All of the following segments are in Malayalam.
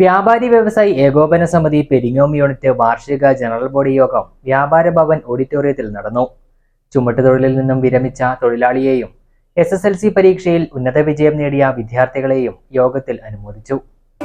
വ്യാപാരി വ്യവസായി ഏകോപന സമിതി പെരിങ്ങോം യൂണിറ്റ് വാർഷിക ജനറൽ ബോഡി യോഗം വ്യാപാര ഭവൻ ഓഡിറ്റോറിയത്തിൽ നടന്നു. ചുമട്ടുതൊഴിലിൽ നിന്നും വിരമിച്ച തൊഴിലാളിയെയും എസ് പരീക്ഷയിൽ ഉന്നത വിജയം നേടിയ വിദ്യാർത്ഥികളെയും യോഗത്തിൽ അനുമോദിച്ചു.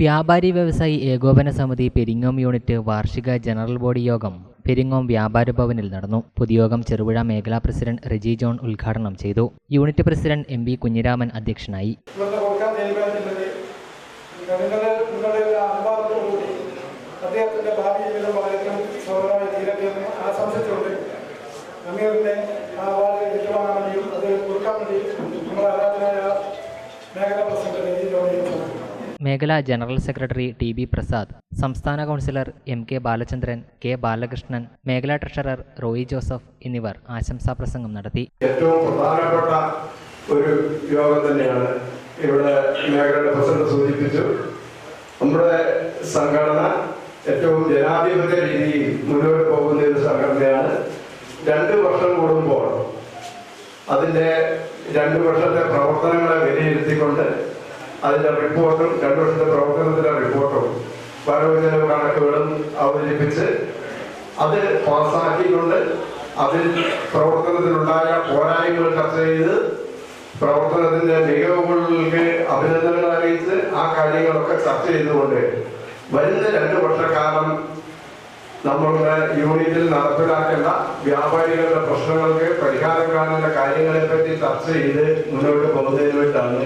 വ്യാപാരി വ്യവസായി ഏകോപന സമിതി പെരിങ്ങോം യൂണിറ്റ് വാർഷിക ജനറൽ ബോഡി യോഗം പെരിങ്ങോം വ്യാപാര ഭവനിൽ നടന്നു. പൊതുയോഗം ചെറുപുഴ മേഖലാ പ്രസിഡന്റ് റിജി ജോൺ ഉദ്ഘാടനം ചെയ്തു. Unit president M V Kunhiraman അധ്യക്ഷനായി. മേഖലാ പ്രസിഡന്റ് മേഖലാ general secretary T B Prasad സംസ്ഥാന councillor M K Balachandran K Balakrishnan മേഖലാ ട്രഷറർ റോയി ജോസഫ് എന്നിവർ ആശംസാ പ്രസംഗം നടത്തി. ഏറ്റവും പ്രധാനപ്പെട്ട ഒരു യോഗം തന്നെയാണ് ഇവിടെ മേഖലയുടെ പ്രസിഡന്റ് സൂചിപ്പിച്ചു. നമ്മുടെ സംഘടന ഏറ്റവും ജനാധിപത്യ രീതിയിൽ മുന്നോട്ട് പോകുന്ന ഒരു സംഘടനയാണ്. രണ്ട് വർഷം കൂടുമ്പോൾ അതിന്റെ രണ്ട് വർഷത്തെ പ്രവർത്തനങ്ങളെ വിലയിരുത്തിക്കൊണ്ട് അതിന്റെ റിപ്പോർട്ടും രണ്ടു വർഷത്തെ പ്രവർത്തനത്തിന്റെ റിപ്പോർട്ടും വരവ് ചെലവ് കണക്കുകളും അവതരിപ്പിച്ച് അത് പാസ്സാക്കിക്കൊണ്ട് അതിൽ പ്രവർത്തനത്തിലുണ്ടായ പോരായ്മകൾ ചർച്ച ചെയ്ത് പ്രവർത്തനത്തിന്റെ മികവുകൾക്ക് അഭിനന്ദനങ്ങൾ അറിയിച്ച് ആ കാര്യങ്ങളൊക്കെ ചർച്ച ചെയ്തുകൊണ്ട് വരുന്ന രണ്ട് വർഷക്കാലം നമ്മളുടെ യൂണിറ്റിൽ നടപ്പിലാക്കേണ്ട വ്യാപാരികളുടെ പ്രശ്നങ്ങൾക്ക് പരിഹാരം കാണേണ്ട കാര്യങ്ങളെ പറ്റി ചർച്ച ചെയ്ത് മുന്നോട്ട് പോകുന്നതിന് വേണ്ടിയിട്ടാണ്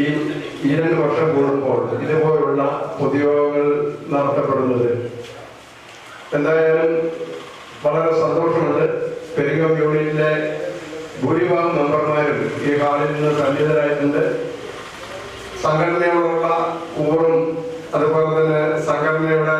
ഈ ഈ രണ്ട് വർഷം കൂടുമ്പോൾ ഇതുപോലുള്ള പൊതുയോഗങ്ങൾ നടത്തപ്പെടുന്നത് എന്തായാലും വളരെ സന്തോഷമുണ്ട്. പെരിങ്ങോം യൂണിയനിലെ ഭൂരിഭാഗം മെമ്പർമാരും ഈ ഹാളിൽ നിന്ന് സന്നിഹിതരായിട്ടുണ്ട്. സംഘടനയോടുള്ള ഊറും അതുപോലെ തന്നെ സംഘടനയുടെ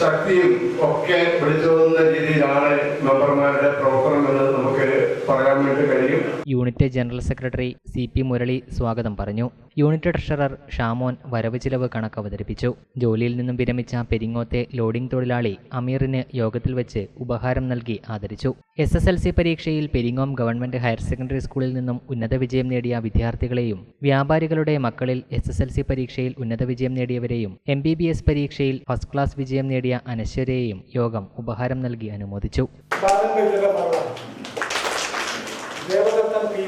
ശക്തിയും ഒക്കെ വിളിച്ചോതുന്ന രീതിയിലാണ് മെമ്പർമാരുടെ പ്രവർത്തനം എന്ന് നമുക്ക് പറയാൻ വേണ്ടി കഴിയും. Unit general secretary C P Murali സ്വാഗതം പറഞ്ഞു. യൂണിറ്റ് ട്രഷറർ ഷാമോൻ വരവ് ചിലവ് കണക്ക് അവതരിപ്പിച്ചു ജോലിയിൽ നിന്നും വിരമിച്ച പെരിങ്ങോത്തെ ലോഡിംഗ് തൊഴിലാളി അമീറിന് യോഗത്തിൽ വെച്ച് ഉപഹാരം നൽകി ആദരിച്ചു. എസ് എസ് എൽ സി പരീക്ഷയിൽ പെരിങ്ങോം ഗവൺമെന്റ് ഹയർ സെക്കൻഡറി സ്കൂളിൽ നിന്നും ഉന്നത വിജയം നേടിയ വിദ്യാർത്ഥികളെയും വ്യാപാരികളുടെ മക്കളിൽ എസ് എസ് എൽ സി പരീക്ഷയിൽ ഉന്നത വിജയം നേടിയവരെയും എം ബി ബി എസ് പരീക്ഷയിൽ ഫസ്റ്റ് ക്ലാസ് വിജയം നേടിയ അനശ്വരയെയും യോഗം ഉപഹാരം നൽകി അനുമോദിച്ചു. ദേവദത്തൻ പി.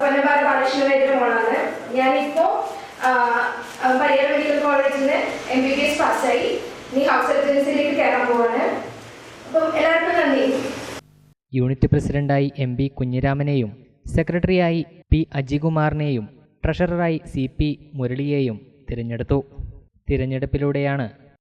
ബാലകൃഷ്ണവേദിയുടെ മോളാണ് ഞാനിപ്പോ പരിയാർ മെഡിക്കൽ കോളേജിൽ നിന്ന് എം ബി ബി എസ് പാസ്സായി. നീ ഹൗസ് സർജൻസിലേക്ക് കയറാൻ പോവാണ്. അപ്പം എല്ലാവർക്കും നന്ദി. യൂണിറ്റ് പ്രസിഡന്റായി എം പി കുഞ്ഞിരാമനെയും സെക്രട്ടറിയായി പി അജികുമാറിനെയും ട്രഷററായി സി പി മുരളിയെയും തിരഞ്ഞെടുത്തു. തിരഞ്ഞെടുപ്പിലൂടെയാണ്